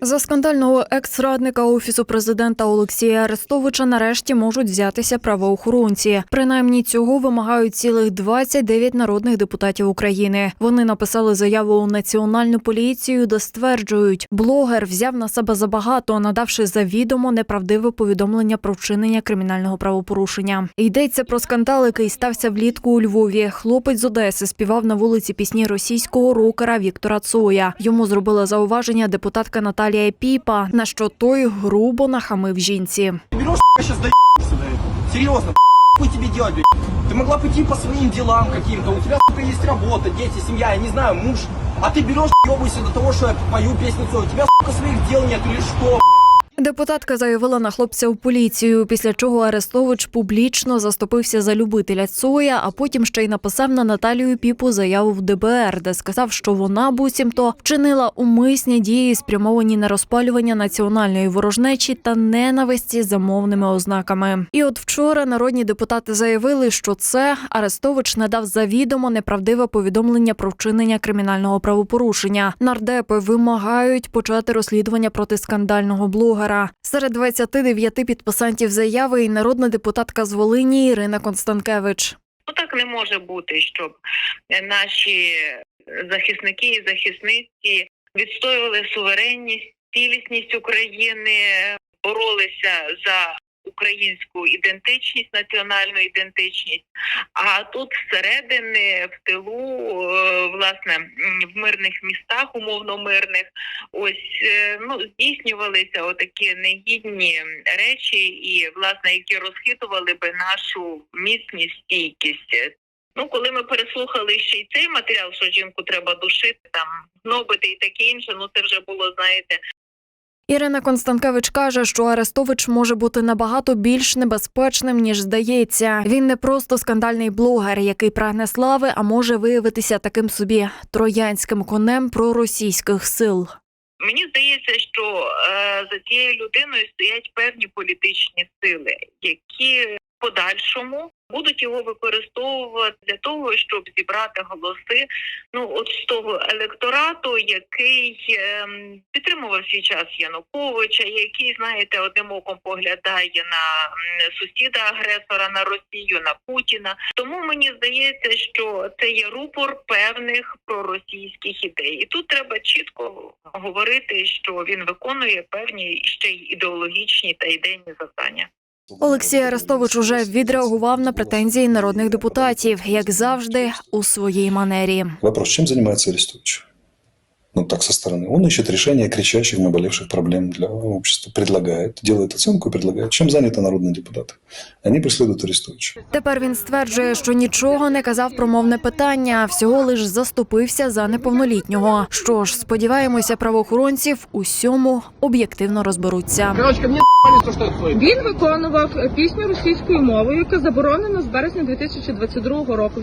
За скандального екс-радника офісу президента Олексія Арестовича нарешті можуть взятися правоохоронці. Принаймні цього вимагають цілих 29 народних депутатів України. Вони написали заяву у національну поліцію, де стверджують, блогер взяв на себе забагато, надавши завідомо неправдиве повідомлення про вчинення кримінального правопорушення. Йдеться про скандал, який стався влітку у Львові. Хлопець з Одеси співав на вулиці пісні російського рокера Віктора Цоя. Йому зробила зауваження депутатка Наталія Піпа, на що той грубо нахамив жінці. Ты берешь, сейчас доебешься до этого. Серьезно, хуй тебе делать, блядь? Ты могла пойти по своим делам каким-то. У тебя, сука, есть работа, дети, семья, я не знаю, муж. А ты берешь, ебаешься до того, что я пою песню Цоя. У тебя, сука, своих дел нет или что, блядь? Депутатка заявила на хлопця в поліцію, після чого Арестович публічно заступився за любителя Цоя, а потім ще й написав на Наталію Піпу заяву в ДБР, де сказав, що вона буцімто вчинила умисні дії, спрямовані на розпалювання національної ворожнечі та ненависті за мовними ознаками. І от вчора народні депутати заявили, що це Арестович надав завідомо неправдиве повідомлення про вчинення кримінального правопорушення. Нардепи вимагають почати розслідування проти скандального блогера. Серед 29 підписантів заяви і народна депутатка з Волині Ірина Констанкевич. Ну так не може бути, щоб е, наші захисники і захисниці відстоювали суверенність, цілісність України, боролися за українську ідентичність, національну ідентичність. А тут всередини, в тилу, е, власне, в мирних містах, умовно мирних, ось е, ну здійснювалися отакі негідні речі, і власне, які розхитували би нашу міцність, стійкість. Ну, коли ми переслухали ще й цей матеріал, що жінку треба душити, там гнобити і таке інше, ну це вже було, знаєте, Ірина Констанкевич каже, що Арестович може бути набагато більш небезпечним ніж здається. Він не просто скандальний блогер, який прагне слави, а може виявитися таким собі троянським конем проросійських сил. Мені здається, що е, за цією людиною стоять певні політичні сили, які подальшому будуть його використовувати для того, щоб зібрати голоси. Ну от з того електорату, який ем, підтримував свій час Януковича, який, знаєте, одним оком поглядає на сусіда агресора на Росію, на Путіна. Тому мені здається, що це є рупор певних проросійських ідей, і тут треба чітко говорити, що він виконує певні ще й ідеологічні та ідейні завдання. Олексій Арестович уже відреагував на претензії народних депутатів, як завжди, у своїй манері. Вопрос, чим займається Арестович? Ну, так, со стороны. Он ищет решение кричащих, наболевших проблем для общества, предлагает, делает оценку и предлагает. Чем заняты народные депутаты? Они преследуют Арестовича. Тепер він стверджує, що нічого не казав про мовне питання, всього лиш заступився за неповнолітнього. Що ж, сподіваємося, правоохоронці в усьому об'єктивно розберуться. Короче, ко мне ебали то, что я Цой. Він виконував пісню російською мовою, яка заборонена з березня 2022 року.